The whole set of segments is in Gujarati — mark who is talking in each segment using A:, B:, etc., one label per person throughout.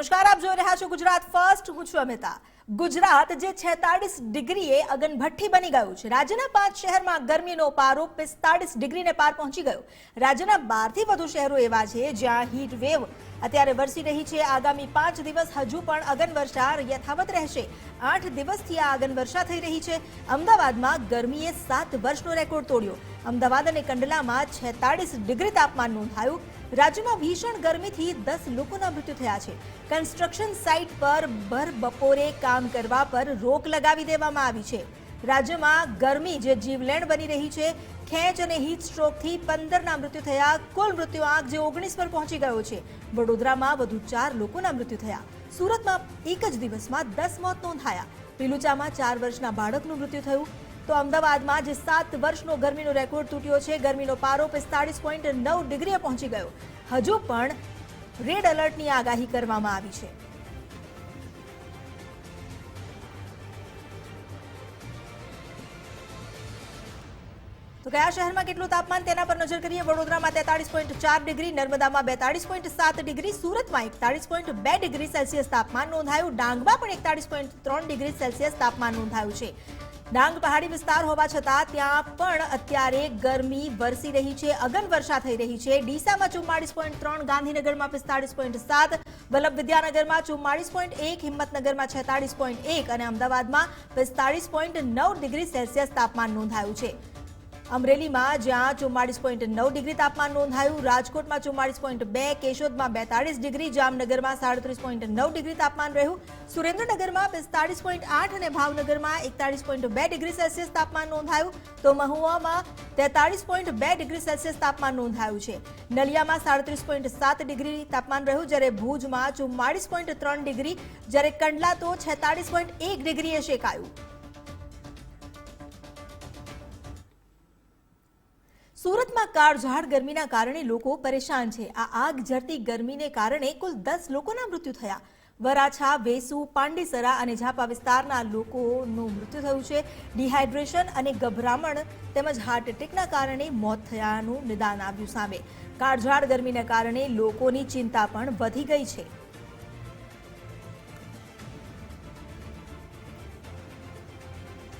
A: નમસ્કાર, આપ જોઈ રહ્યા છો ગુજરાત ફર્સ્ટ હું છું અમિતા. ગુજરાત જે છેતાળીસ ડિગ્રીએ અગનભઠ્ઠી બની ગયું છે. રાજ્યના પાંચ શહેરમાં ગરમીનો પારો પિસ્તાળીસ ડિગ્રીને પાર પહોંચી ગયો. રાજ્યના બારથી વધુ શહેરો એવા છે જ્યાં હીટ વેવ અત્યારે વરસી રહી છે. આગામી પાંચ દિવસ હજુ પણ અગનવર્ષા યથાવત રહેશે. આઠ દિવસથી આ અગનવર્ષા થઈ રહી છે. અમદાવાદમાં ગરમીએ સાત વર્ષનો રેકોર્ડ તોડ્યો. અમદાવાદ અને કંડલામાં છેતાળીસ ડિગ્રી તાપમાન નોંધાયું. રાજ્યમાં ભીષણ ગરમીથી દસ લોકોના મૃત્યુ થયા છે. કન્સ્ટ્રક્શન સાઇટ પર ભર બપોરે કામ કરવા પર રોક લગાવી દેવામાં આવી છે. રાજ્યમાં ગરમી જે જીવલેણ બની રહી છે, ખેંચ અને હીટ સ્ટ્રોકથી પંદરના મૃત્યુ થયા. કુલ મૃત્યુ આંક જે ઓગણીસ પર પહોંચી ગયો છે. વડોદરામાં વધુ ચાર લોકોના મૃત્યુ થયા. સુરતમાં એક જ દિવસમાં દસ મોત નોંધાયા. પીલુચામાં ચાર વર્ષના બાળકનું મૃત્યુ થયું. તો અમદાવાદમાં, જે સાત વર્ષનો ગરમીનો રેકોર્ડ તૂટ્યો છે, ગરમીનો પારો પિસ્તાળીસ પોઈન્ટ નવ ડિગ્રીએ પહોંચી ગયો. હજુ પણ રેડ એલર્ટની આગાહી કરવામાં આવી છે. તો કયા શહેરમાં કેટલું તાપમાન? તેના પર નજર કરીએ. વડોદરામાં તેતાળીસ પોઈન્ટ ચાર ડિગ્રી, નર્મદામાં બેતાળીસ પોઈન્ટ સાત ડિગ્રી, સુરતમાં એકતાળીસ પોઈન્ટ બે ડિગ્રી સેલ્સિયસ તાપમાન નોંધાયું. ડાંગમાં પણ એકતાળીસ પોઈન્ટ ત્રણ ડિગ્રી સેલ્સિયસ તાપમાન નોંધાયું છે. ડાંગ પહાડી વિસ્તાર હોવા છતાં ત્યાં પણ અત્યારે ગરમી વરસી રહી છે, અગન વર્ષા થઈ રહી છે. ડીસામાં ચુમ્માળીસ પોઈન્ટ ત્રણ, ગાંધીનગરમાં પિસ્તાળીસ પોઈન્ટ સાત, વલ્લભ વિદ્યાનગરમાં ચુમ્માળીસ પોઈન્ટ એક, હિંમતનગરમાં છેતાળીસ પોઈન્ટ એક અને અમદાવાદમાં પિસ્તાળીસ પોઈન્ટ નવ ડિગ્રી સેલ્સિયસ તાપમાન નોંધાયું છે. અમરેલીમાં જ્યાં ચુમ્માળીસ પોઈન્ટ નવ ડિગ્રી તાપમાન નોંધાયું, રાજકોટમાં ચુમ્માળીસ પોઈન્ટ બે, કેશોદમાં બેતાળીસ ડિગ્રી, જામનગરમાં સાડત્રીસ પોઈન્ટ નવ ડિગ્રી તાપમાન રહ્યું. સુરેન્દ્રનગરમાં પિસ્તાળીસ પોઈન્ટ આઠ અને ભાવનગરમાં એકતાળીસ પોઈન્ટ બે ડિગ્રી સેલ્સિયસ તાપમાન નોંધાયું. તો મહુવામાં તેતાળીસ પોઈન્ટ બે ડિગ્રી સેલ્સિયસ તાપમાન નોંધાયું છે. નલિયામાં સાડત્રીસ પોઈન્ટ સાત ડિગ્રી તાપમાન રહ્યું, જ્યારે ભુજમાં ચુમ્માળીસ પોઈન્ટ ત્રણ ડિગ્રી, જ્યારે કંડલા તો છેતાળીસ પોઈન્ટ એક ડિગ્રીએ શેકાયું. સુરતમાં કાળઝાળ ગરમીના કારણે લોકો પરેશાન છે. આ આગ ઝરતી ગરમીને કારણે કુલ દસ લોકોના મૃત્યુ થયા. વરાછા, વેસુ, પાંડેસરા અને ઝાપા વિસ્તારના લોકોનું મૃત્યુ થયું છે. ડિહાઇડ્રેશન અને ગભરામણ તેમજ હાર્ટ એટેકના કારણે મોત થયાનું નિદાન આવ્યું સામે. કાળઝાળ ગરમીના કારણે લોકોની ચિંતા પણ વધી ગઈ છે.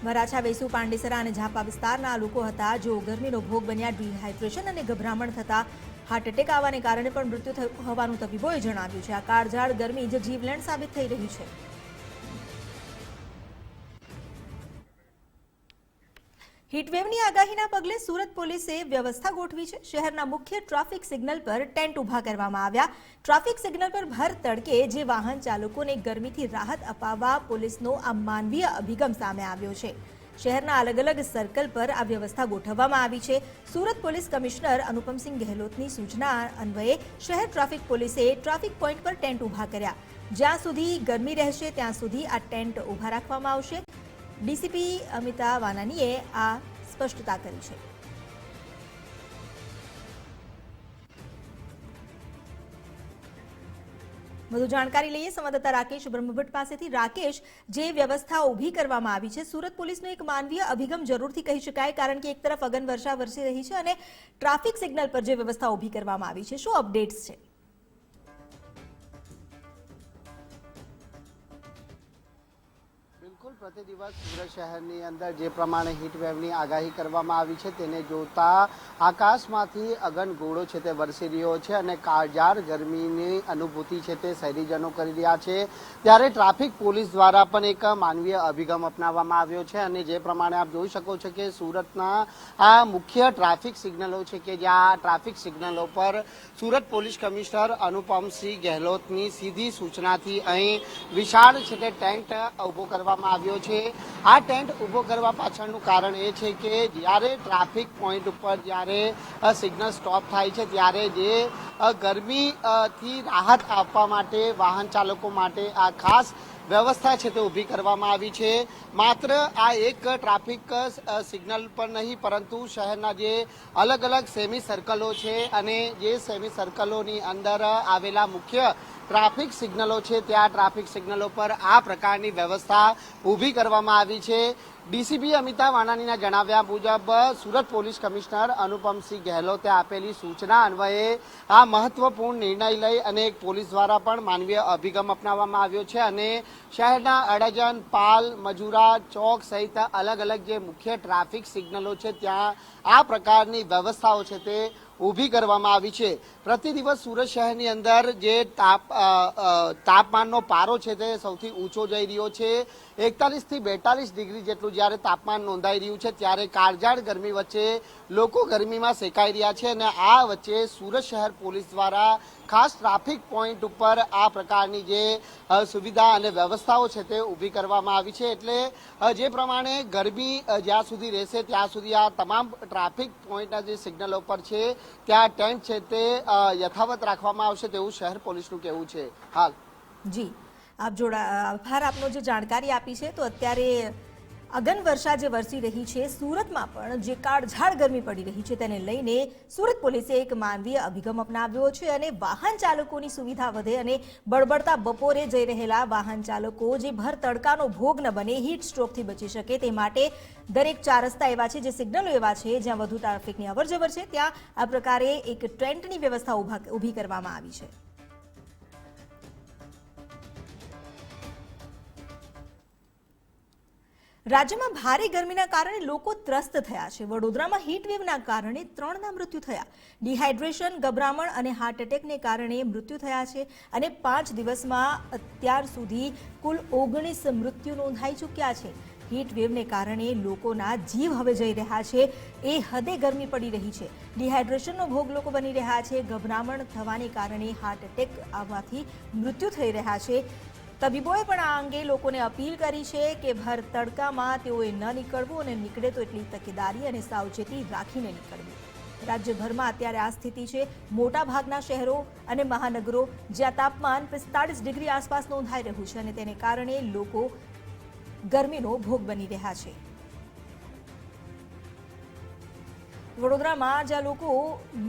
A: વરાછા વેસુ પાંડેસરા અને ઝાપા વિસ્તારના લોકો હતા જો ગરમીનો ભોગ બન્યા ડિહાઇડ્રેશન અને ગભરામણ થતા હાર્ટ એટેક આવવાને કારણે પણ મૃત્યુ થયું હોવાનું તબીબોએ જણાવ્યું છે. આ કાળઝાળ ગરમી જે જીવલેણ સાબિત થઈ રહી છે. હીટવેવની આગાહીના પગલે સુરત પોલીસે વ્યવસ્થા ગોઠવી છે. શહેરના મુખ્ય ટ્રાફિક સિગ્નલ પર ટેન્ટ ઊભા કરવામાં આવ્યા. ટ્રાફિક સિગ્નલ પર ભર તડકે જે વાહન ચાલકોને ગરમીથી રાહત અપાવવા પોલીસનો આ માનવીય અભિગમ સામે આવ્યો છે. શહેરના અલગ અલગ સર્કલ પર આ વ્યવસ્થા ગોઠવવામાં આવી છે. સુરત પોલીસ કમિશનર અનુપમસિંહ ગહેલોતની સૂચના અન્વયે શહેર ટ્રાફિક પોલીસે ટ્રાફિક પોઈન્ટ પર ટેન્ટ ઊભા કર્યા. જ્યાં સુધી ગરમી રહેશે, ત્યાં સુધી આ ટેન્ટ ઊભા રાખવામાં આવશે. ડીસીપી અમિતા વાનાનીએ આ સ્પષ્ટતા કરી છે. વધુ જાણકારી લઈએ સંવાદદાતા રાકેશ બ્રહ્મભટ્ટ પાસેથી. રાકેશ, જે વ્યવસ્થા ઊભી કરવામાં આવી છે, સુરત પોલીસનો એક માનવીય અભિગમ જરૂરથી કહી શકાય, કારણ કે એક તરફ અગન વર્ષા વરસી રહી છે અને ટ્રાફિક સિગ્નલ પર જે વ્યવસ્થા ઊભી કરવામાં આવી છે, શું અપડેટ્સ છે?
B: બિલકુલ પ્રતિ દિવસ સુરત શહેરની અંદર જે પ્રમાણે હીટવેવની આગાહી કરવામાં આવી છે તેને જોતા આકાશમાંથી અગન ગોળો છે તે વરસી રહ્યો છે અને કાળજાળ ગરમીની અનુભૂતિ છે તે શહેરીજનો કરી રહ્યા છે. ત્યારે ટ્રાફિક પોલીસ દ્વારા પણ એક માનવીય અભિગમ અપનાવવામાં આવ્યો છે અને જે પ્રમાણે આપ જોઈ શકો છો કે સુરતના આ મુખ્ય ટ્રાફિક સિગ્નલો છે કે જ્યાં ટ્રાફિક સિગ્નલો પર સુરત પોલીસ કમિશનર અનુપમસિંહ ગહેલોતની સીધી સૂચનાથી અહીં વિશાળ છે તે ટેન્ટ ઊભો કરવામાં આવ્યો છે. આ ટેન્ટ ઊભો કરવા પાછળનું કારણ એ છે કે જ્યારે ટ્રાફિક પોઈન્ટ ઉપર જ્યારે સિગ્નલ સ્ટોપ થાય છે, ત્યારે જે ગરમીથી રાહત આપવા માટે, વાહન ચાલકો માટે આ ખાસ વ્યવસ્થા છે તે ઊભી કરવામાં આવી છે. માત્ર આ એક ટ્રાફિક સિગ્નલ પર નહીં, પરંતુ શહેરના જે અલગ અલગ સેમી સર્કલો છે અને જે સેમી સર્કલોની અંદર આવેલા મુખ્ય ટ્રાફિક સિગ્નલો છે, ત્યાં ટ્રાફિક સિગ્નલો પર આ પ્રકારની વ્યવસ્થા ઊભી કરવામાં આવી છે. ડીસીપી અમિતા વાનાણીના જણાવ્યા મુજબ, સુરત પોલીસ કમિશનર અનુપમસિંહ ગેહલોતે આપેલી સૂચના અન્વયે આ મહત્વપૂર્ણ નિર્ણય લઈ અને એક પોલીસ દ્વારા પણ માનવીય અભિગમ અપનાવવામાં આવ્યો છે અને શહેરના અડજન પાલ, મજુરા, ચોક સહિત અલગ અલગ જે મુખ્ય ટ્રાફિક સિગ્નલો છે, ત્યાં આ પ્રકારની વ્યવસ્થાઓ છે તે ઊભી કરવામાં આવી છે. પ્રતિ દિવસ સુરત શહેરની અંદર જે તાપ તાપમાનનો પારો છે તે સૌથી ઊંચો જઈ રહ્યો છે. એકતાલીસથી બેતાલીસ ડિગ્રી જેટલું જ્યારે તાપમાન નોંધાઈ રહ્યું છે ત્યારે કાળઝાળ ગરમી વચ્ચે લોકો ગરમીમાં શેકાઈ રહ્યા છે અને આ વચ્ચે સુરત શહેર પોલીસ દ્વારા ખાસ ટ્રાફિક પોઈન્ટ ઉપર આ પ્રકારની જે સુવિધા અને વ્યવસ્થાઓ છે તે ઊભી કરવામાં આવી છે. એટલે જે પ્રમાણે ગરમી જ્યાં સુધી રહેશે ત્યાં સુધી આ તમામ ટ્રાફિક પોઈન્ટના જે સિગ્નલો પર છે, ત્યાં ટેન્ટ છે તે યથાવત રાખવામાં આવશે તેવું શહેર પોલીસનું કહેવું છે. હાલ.
A: જી. આપ જોડા આભાર આપનો જે જાણકારી આપી છે, તો અત્યારે અગન વર્ષા જે વરસી રહી છે, સુરતમાં પણ જે કાળઝાળ ગરમી પડી રહી છે તેને લઈને સુરત પોલીસે એક માનવીય અભિગમ અપનાવ્યો છે અને વાહન ચાલકોની સુવિધા વધે અને બળબડતા બપોરે જઈ રહેલા વાહન ચાલકો જે ભર તડકાનો ભોગ ન બને હીટ સ્ટ્રોકથી બચી શકે તે માટે દરેક ચાર રસ્તા એવા છે જે સિગ્નલો એવા છે જ્યાં વધુ ટ્રાફિકની અવરજવર છે. ત્યાં આ પ્રકારે એક ટ્રેન્ટની વ્યવસ્થા ઊભા ઊભી કરવામાં આવી છે. રાજ્યમાં ભારે ગરમીના કારણે લોકો ત્રસ્ત થયા છે. વડોદરામાં હીટવેવના કારણે ત્રણના મૃત્યુ થયા. ડિહાઇડ્રેશન ગભરામણ અને હાર્ટ એટેકને કારણે મૃત્યુ થયા છે અને પાંચ દિવસમાં અત્યાર સુધી કુલ ઓગણીસ મૃત્યુ નોંધાઈ ચૂક્યા છે. હીટવેવને કારણે લોકોના જીવ હવે જઈ રહ્યા છે. એ હદે ગરમી પડી રહી છે. ડિહાઇડ્રેશનનો ભોગ લોકો બની રહ્યા છે. ગભરામણ થવાને કારણે હાર્ટ એટેક આવવાથી મૃત્યુ થઈ રહ્યા છે. તબીબોએ પણ આ અંગે લોકોને અપીલ કરી છે કે ભર તડકામાં તેઓએ ન નીકળવું અને નીકળે તો એટલી તકેદારી અને સાવચેતી રાખીને નીકળવું. રાજ્યભરમાં અત્યારે આ સ્થિતિ છે. મોટા ભાગના શહેરો અને મહાનગરો જ્યાં તાપમાન પિસ્તાળીસ ડિગ્રી આસપાસ નોંધાઈ રહ્યું છે અને તેને કારણે લોકો ગરમીનો ભોગ બની રહ્યા છે. વડોદરામાં જ્યાં લોકો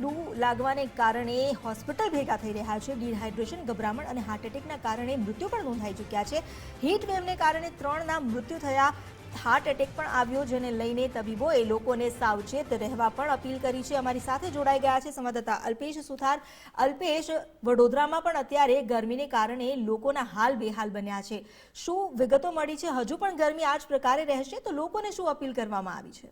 A: લૂ લાગવાને કારણે હોસ્પિટલ ભેગા થઈ રહ્યા છે, ડિહાઇડ્રેશન, ગભરામણ અને હાર્ટ એટેકના કારણે મૃત્યુ પણ નોંધાઈ ચૂક્યા છે. હીટ વેવને કારણે ત્રણના મૃત્યુ થયા. હાર્ટ એટેક પણ આવ્યો, જેને લઈને તબીબોએ લોકોને સાવચેત રહેવા પણ અપીલ કરી છે. અમારી સાથે જોડાઈ ગયા છે સંવાદદાતા અલ્પેશ સુથાર. અલ્પેશ, વડોદરામાં પણ અત્યારે ગરમીને કારણે લોકોના હાલ બેહાલ બન્યા છે. શું વિગતો મળી છે? હજુ પણ ગરમી આ જ પ્રકારે રહેશે તો લોકોને શું અપીલ કરવામાં આવી છે?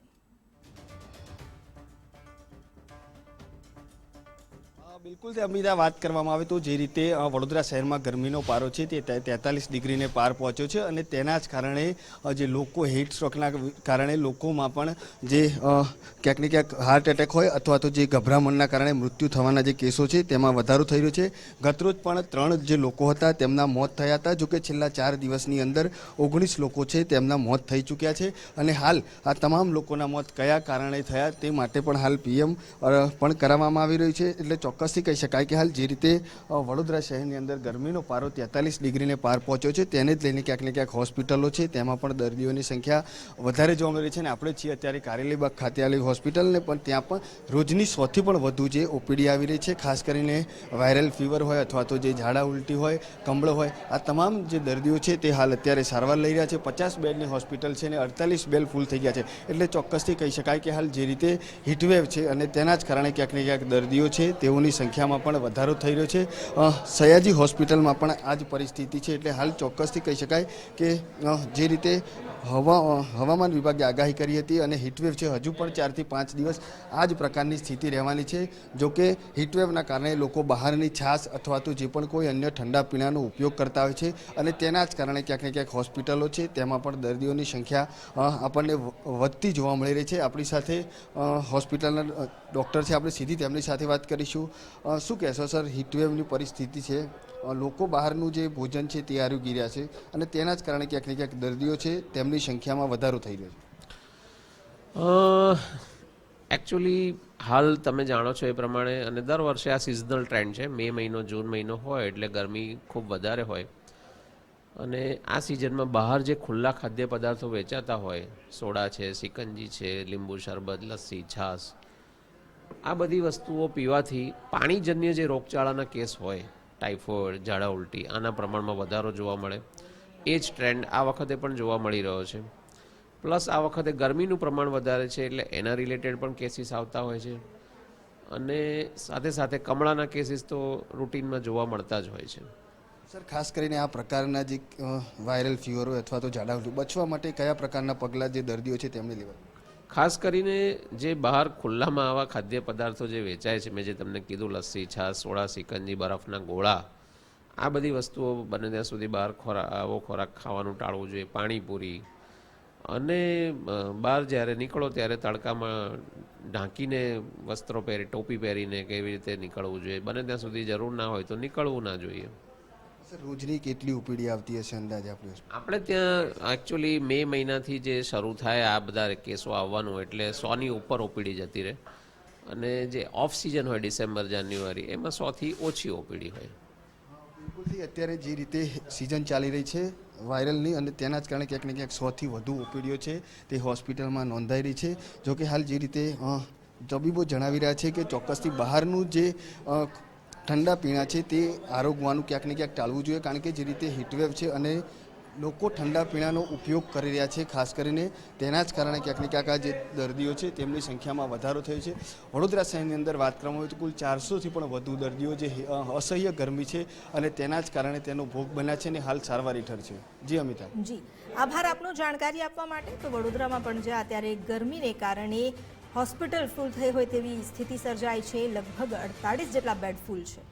C: બિલકુલ અમિતા વાત કરવામાં આવે તો જે રીતે વડોદરા શહેરમાં ગરમીનો પારો છે તે તેતાલીસ ડિગ્રીને પાર પહોંચ્યો છે અને તેના જ કારણે જે લોકો હીટ સ્ટ્રોકના કારણે લોકોમાં પણ જે ક્યાંક ને ક્યાંક હાર્ટ એટેક હોય અથવા તો જે ગભરામણના કારણે મૃત્યુ થવાના જે કેસો છે તેમાં વધારો થઈ રહ્યો છે. ગતરોજ પણ ત્રણ જે લોકો હતા તેમના મોત થયા હતા, જોકે છેલ્લા ચાર દિવસની અંદર ઓગણીસ લોકો છે તેમના મોત થઈ ચૂક્યા છે. અને હાલ આ તમામ લોકોના મોત કયા કારણે થયા તે માટે પણ હાલ પીએમ પણ કરાવવામાં આવી રહ્યું છે. એટલે ચોક્કસથી કહી શકાય કે હાલ જે રીતે વડોદરા શહેરની અંદર ગરમીનો પારો તેતાલીસ ડિગ્રીને પાર પહોંચ્યો છે, તેને જ લઈને ક્યાંક ને ક્યાંક હોસ્પિટલો છે, તેમાં પણ દર્દીઓની સંખ્યા વધારે જોવા મળી છે અને આપણે છીએ અત્યારે કારેલીબાગ ખાતે આવેલી હોસ્પિટલને, પણ ત્યાં પણ રોજની સોથી પણ વધુ જે ઓપીડી આવી રહી છે, ખાસ કરીને વાયરલ ફીવર હોય અથવા તો જે ઝાડા ઉલટી હોય, કમળો હોય, આ તમામ જે દર્દીઓ છે તે હાલ અત્યારે સારવાર લઈ રહ્યા છે, પચાસ બેડની હોસ્પિટલ છે અને અડતાલીસ બેડ ફૂલ થઈ ગયા છે. એટલે ચોક્કસથી કહી શકાય કે હાલ જે રીતે હીટવેવ છે અને તેના જ કારણે ક્યાંક ને ક્યાંક દર્દીઓ છે, તેઓની સંખ્યામાં પણ વધારો થઈ રહ્યો છે. સયાજી હોસ્પિટલમાં પણ આ જ પરિસ્થિતિ છે એટલે હાલ ચોક્કસથી કહી શકાય કે જે રીતે હવા હવામાન વિભાગે આગાહી કરી હતી અને હીટવેવ છે હજુ પણ ચારથી પાંચ દિવસ આ જ પ્રકારની સ્થિતિ રહેવાની છે. જો કે હીટવેવના કારણે લોકો બહારની છાશ અથવા તો જે પણ કોઈ અન્ય ઠંડા પીણાનો ઉપયોગ કરતા હોય છે અને તેના જ કારણે ક્યાંક ને ક્યાંક હોસ્પિટલો છે તેમાં પણ દર્દીઓની સંખ્યા આપણને વધતી જોવા મળી રહી છે. આપણી સાથે હોસ્પિટલના ડૉક્ટર છે. આપણે સીધી તેમની સાથે વાત કરીશું. શું કહેશો સર? હીટવેવની પરિસ્થિતિ છે. લોકો બહારનું જે ભોજન છે તે આરોગી રહ્યા છે અને તેના જ કારણે ક્યાંક ને ક્યાંક દર્દીઓ છે તેમની સંખ્યામાં વધારો થઈ રહ્યો છે.
D: એકચ્યુઅલી હાલ તમે જાણો છો એ પ્રમાણે અને દર વર્ષે આ સિઝનલ ટ્રેન્ડ છે. મે મહિનો, જૂન મહિનો હોય એટલે ગરમી ખૂબ વધારે હોય. અને આ સિઝનમાં બહાર જે ખુલ્લા ખાદ્ય પદાર્થો વેચાતા હોય, સોડા છે, સિકંજી છે, લીંબુ શરબત, લસ્સી, છાશ આ બધી વસ્તુઓ પીવાથી પાણીજન્ય જે રોગચાળાના કેસ હોય, ટાઇફોઇડ, ઝાડા ઉલટી, આના પ્રમાણમાં વધારો જોવા મળે. એ જ ટ્રેન્ડ આ વખતે પણ જોવા મળી રહ્યો છે. પ્લસ આ વખતે ગરમીનું પ્રમાણ વધારે છે એટલે એના રિલેટેડ પણ કેસીસ આવતા હોય છે. અને સાથે સાથે કમળાના કેસીસ તો રૂટીનમાં જોવા મળતા જ હોય છે.
C: સર, ખાસ કરીને આ પ્રકારના જે વાયરલ ફીવરો અથવા તો ઝાડા ઉલટી, બચવા માટે કયા પ્રકારના પગલાં જે દર્દીઓ છે તેમને લેવા?
D: ખાસ કરીને જે બહાર ખુલ્લામાં આવા ખાદ્ય પદાર્થો જે વેચાય છે, મેં જે તમને કીધું, લસ્સી, છાશ, સોડા, સિકંજી, બરફના ગોળા, આ બધી વસ્તુઓ બને ત્યાં સુધી બહાર ખોરાક આવો ખોરાક ખાવાનું ટાળવું જોઈએ, પાણીપુરી. અને બહાર જ્યારે નીકળો ત્યારે તડકામાં ઢાંકીને વસ્ત્રો પહેરી, ટોપી પહેરીને કેવી રીતે નીકળવું જોઈએ, બને ત્યાં સુધી જરૂર ના હોય તો નીકળવું ના જોઈએ.
C: રોજની કેટલી ઉપીડી આવતી હશે અંદાજે આપણે
D: આપણે ત્યાં એકચ્યુઅલી મે મહિનાથી જે શરૂ થાય આ બધા કેસો આવવાનું એટલે સોની ઉપર ઓપીડી જતી રહે. અને જે ઓફ સિઝન હોય ડિસેમ્બર જાન્યુઆરી એમાં સોથી ઓછી ઓપીડી હોય.
C: બિલકુલથી અત્યારે જે રીતે સિઝન ચાલી રહી છે વાયરલની અને તેના જ કારણે ક્યાંક ને ક્યાંક સોથી વધુ ઓપીડીઓ છે તે હોસ્પિટલમાં નોંધાઈ રહી છે. જો કે હાલ જે રીતે તબીબો જણાવી રહ્યા છે કે ચોક્કસથી બહારનું જે ઠંડા પીણા છે તે આરોગવાનું ક્યાંક ને ક્યાંક ટાળવું જોઈએ, કારણ કે જે રીતે હીટવેવ છે અને લોકો ઠંડા પીણાનો ઉપયોગ કરી રહ્યા છે, ખાસ કરીને તેના જ કારણે ક્યાંક ને ક્યાંક આ જે દર્દીઓ છે તેમની સંખ્યામાં વધારો થયો છે. વડોદરા શહેરની અંદર વાત કરવામાં આવે તો કુલ ચારસોથી પણ વધુ દર્દીઓ જે અસહ્ય ગરમી છે અને તેના જ કારણે તેનો ભોગ બન્યા છે અને હાલ સારવાર હેઠળ છે. જી અમિતા
A: જી. આભાર આપનો જાણકારી આપવા માટે. તો વડોદરામાં પણ જે અત્યારે ગરમીને કારણે હોસ્પિટલ ફૂલ થઈ હોય તેવી સ્થિતિ સર્જાઈ છે. લગભગ અડતાળીસ જેટલા બેડ ફૂલ છે.